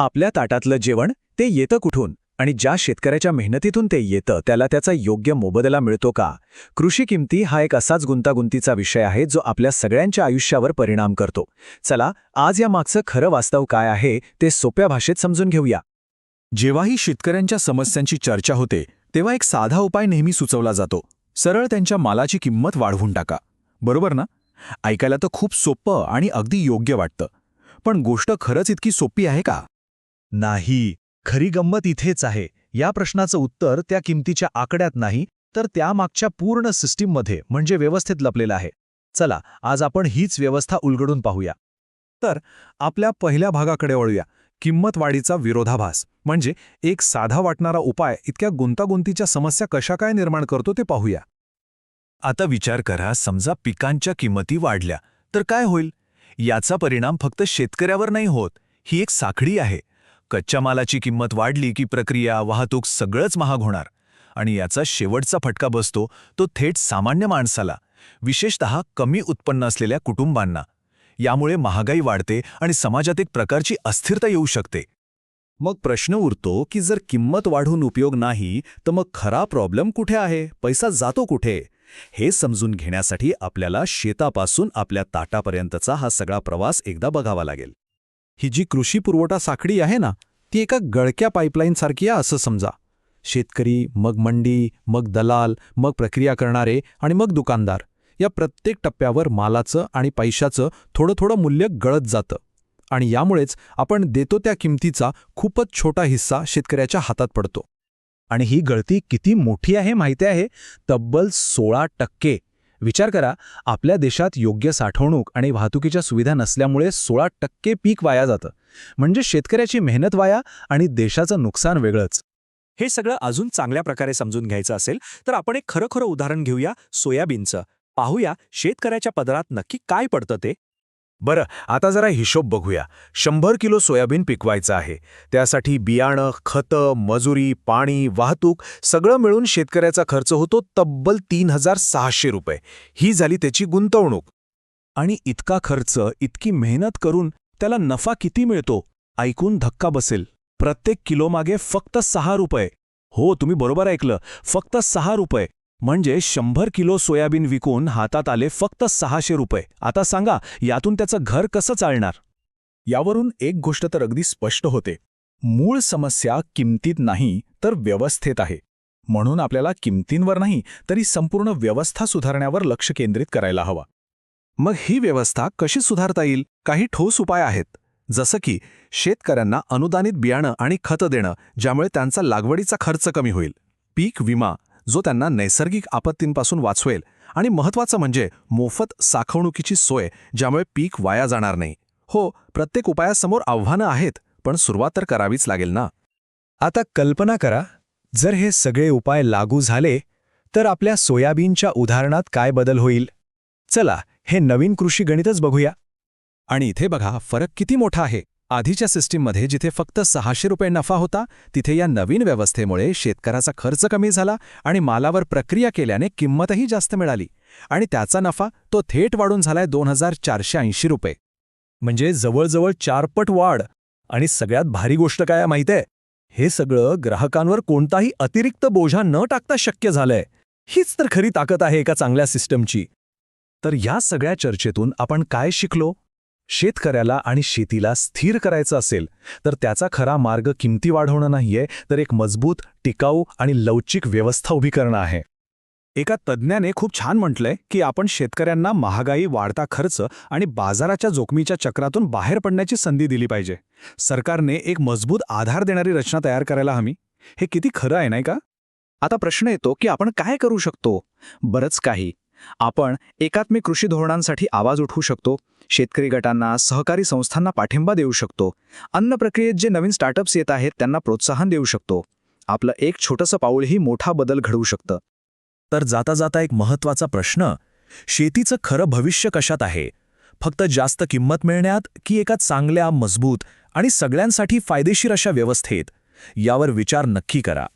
आपल्या ताटातलं जेवण ते येतं कुठून? आणि ज्या शेतकऱ्याच्या मेहनतीतून ते येतं त्याला त्याचा योग्य मोबदला मिळतो का? कृषी किमती हा एक असाच गुंतागुंतीचा विषय आहे जो आपल्या सगळ्यांच्या आयुष्यावर परिणाम करतो. चला आज या मागचं खरं वास्तव काय आहे ते सोप्या भाषेत समजून घेऊया. जेव्हाही शेतकऱ्यांच्या समस्यांची चर्चा होते तेव्हा एक साधा उपाय नेहमी सुचवला जातो. सरळ त्यांच्या मालाची किंमत वाढवून टाका. बरोबर ना? ऐकायला तर खूप सोपं आणि अगदी योग्य वाटतं. पण गोष्ट खरंच इतकी सोपी आहे का? नाही खरी गंमत इथेच आहे. या प्रश्नाचं उत्तर त्या किमतीच्या आकड्यात नाही तर त्यामागच्या पूर्ण सिस्टीममध्ये म्हणजे व्यवस्थेत लपलेलं आहे. चला आज आपण हीच व्यवस्था उलगडून पाहूया. तर आपल्या पहिल्या भागाकडे वळूया. किंमत वाढीचा विरोधाभास म्हणजे एक साधा वाटणारा उपाय इतक्या गुंतागुंतीच्या समस्या कशा काय निर्माण करतो ते पाहूया. आता विचार करा समजा पिकांच्या किंमती वाढल्या तर काय होईल? याचा परिणाम फक्त शेतकऱ्यावर नाही होत ही एक साखळी आहे. कच्च्या मालाची किंमत वाढली की प्रक्रिया वाहतूक सगळंच महाग होणार. आणि याचा शेवटचा फटका बसतो तो थेट सामान्य माणसाला विशेषतः कमी उत्पन्न असलेल्या कुटुंबांना. यामुळे महागाई वाढते आणि समाजात एक प्रकारची अस्थिरता येऊ शकते. मग प्रश्न उरतो की जर किंमत वाढून उपयोग नाही तर मग खरा प्रॉब्लेम कुठे आहे? पैसा जातो कुठे? हे समजून घेण्यासाठी आपल्याला शेतापासून आपल्या ताटापर्यंतचा हा सगळा प्रवास एकदा बघावा लागेल. ही जी कृषी पुरवठा साखळी आहे ना ती एका गळक्या पाईपलाईनसारखी आहे असं समजा. शेतकरी मग मंडी मग दलाल मग प्रक्रिया करणारे आणि मग दुकानदार. या प्रत्येक टप्प्यावर मालाचं आणि पैशाचं थोडं थोडं मूल्य गळत जातं. आणि यामुळेच आपण देतो त्या किमतीचा खूपच छोटा हिस्सा शेतकऱ्याच्या हातात पडतो. आणि ही गळती किती मोठी आहे माहिती आहे? तब्बल सोळा टक्के. विचार करा आपल्या देशात योग्य साठवणूक आणि वाहतुकीच्या सुविधा नसल्यामुळे सोळा टक्के पीक वाया जातं. म्हणजे शेतकऱ्याची मेहनत वाया आणि देशाचं नुकसान वेगळंच. हे सगळं अजून चांगल्या प्रकारे समजून घ्यायचं असेल तर आपण एक खरं खरं उदाहरण घेऊया सोयाबीनचं. पाहूया शेतकऱ्याच्या पदरात नक्की काय पडतं ते. बरं आता जरा हिशोब बघूया. शंभर किलो सोयाबीन पिकवायचं आहे. त्यासाठी बियाणं खतं मजुरी पाणी वाहतूक सगळं मिळून शेतकऱ्याचा खर्च होतो तब्बल तीन हजार सहाशे रुपये. ही झाली त्याची गुंतवणूक. आणि इतका खर्च इतकी मेहनत करून त्याला नफा किती मिळतो ऐकून धक्का बसेल. प्रत्येक किलोमागे फक्त सहा रुपये. हो तुम्ही बरोबर ऐकलं. फक्त सहा रुपये. म्हणजे शंभर किलो सोयाबीन विकून हातात आले फक्त सहाशे रुपये. आता सांगा यातून त्याचं घर कसं चालणार? यावरून एक गोष्ट तर अगदी स्पष्ट होते. मूळ समस्या किमतीत नाही तर व्यवस्थेत आहे. म्हणून आपल्याला किमतींवर नाही तरी संपूर्ण व्यवस्था सुधारण्यावर लक्ष केंद्रित करायला हवा. मग ही व्यवस्था कशी सुधारता येईल? काही ठोस उपाय आहेत. जसं की शेतकऱ्यांना अनुदानित बियाणं आणि खतं देणं ज्यामुळे त्यांचा लागवडीचा खर्च कमी होईल. पीक विमा जो त्यांना नैसर्गिक आपत्तींपासून वाचवेल. आणि महत्त्वाचं म्हणजे मोफत साखवणुकीची सोय ज्यामुळे पीक वाया जाणार नाही. हो प्रत्येक उपायासमोर आव्हानं आहेत पण सुरुवात तर करावीच लागेल ना? आता कल्पना करा जर हे सगळे उपाय लागू झाले तर आपल्या सोयाबीनच्या उदाहरणात काय बदल होईल? चला हे नवीन कृषी गणितच बघूया. आणि इथे बघा फरक किती मोठा आहे. आधीच्या सिस्टीममध्ये जिथे फक्त सहाशे रुपये नफा होता तिथे या नवीन व्यवस्थेमुळे शेतकऱ्याचा खर्च कमी झाला आणि मालावर प्रक्रिया केल्याने किंमतही जास्त मिळाली. आणि त्याचा नफा तो थेट वाढून झालाय दोन हजार चारशे ऐंशी रुपये. म्हणजे जवळजवळ चारपट वाढ. आणि सगळ्यात भारी गोष्ट काय आहे माहितीये हे सगळं ग्राहकांवर कोणताही अतिरिक्त बोझा न टाकता शक्य झालंय. हीच तर खरी ताकद आहे एका चांगल्या सिस्टमची. तर या सगळ्या चर्चेतून आपण काय शिकलो? शेतकऱ्याला आणि शेतीला स्थिर करायचं असेल तर त्याचा खरा मार्ग किमती वाढवणं नाहीये तर एक मजबूत टिकाऊ आणि लवचिक व्यवस्था उभी करणं आहे. एका तज्ज्ञाने खूप छान म्हटलंय की आपण शेतकऱ्यांना महागाई वाढता खर्च आणि बाजाराच्या जोखमीच्या चक्रातून बाहेर पडण्याची संधी दिली पाहिजे. सरकारने एक मजबूत आधार देणारी रचना तयार करायला हमी हे किती खरं आहे नाही का? आता प्रश्न येतो की आपण काय करू शकतो? बरंच काही. आपण एकात्मिक कृषी धोरणांसाठी आवाज उठवू शकतो शेतकरी गटांना सहकारी संस्थांना पाठिंबा देऊ शकतो अन्न प्रक्रियेत जे नवीन स्टार्टअप्स येत आहेत त्यांना प्रोत्साहन देऊ शकतो. आपलं एक छोटंसं पाऊलही मोठा बदल घडवू शकतं. तर जाता जाता एक महत्त्वाचा प्रश्न शेतीचं खरं भविष्य कशात आहे? फक्त जास्त किंमत मिळण्यात की एका चांगल्या मजबूत आणि सगळ्यांसाठी फायदेशीर अशा व्यवस्थेत? यावर विचार नक्की करा.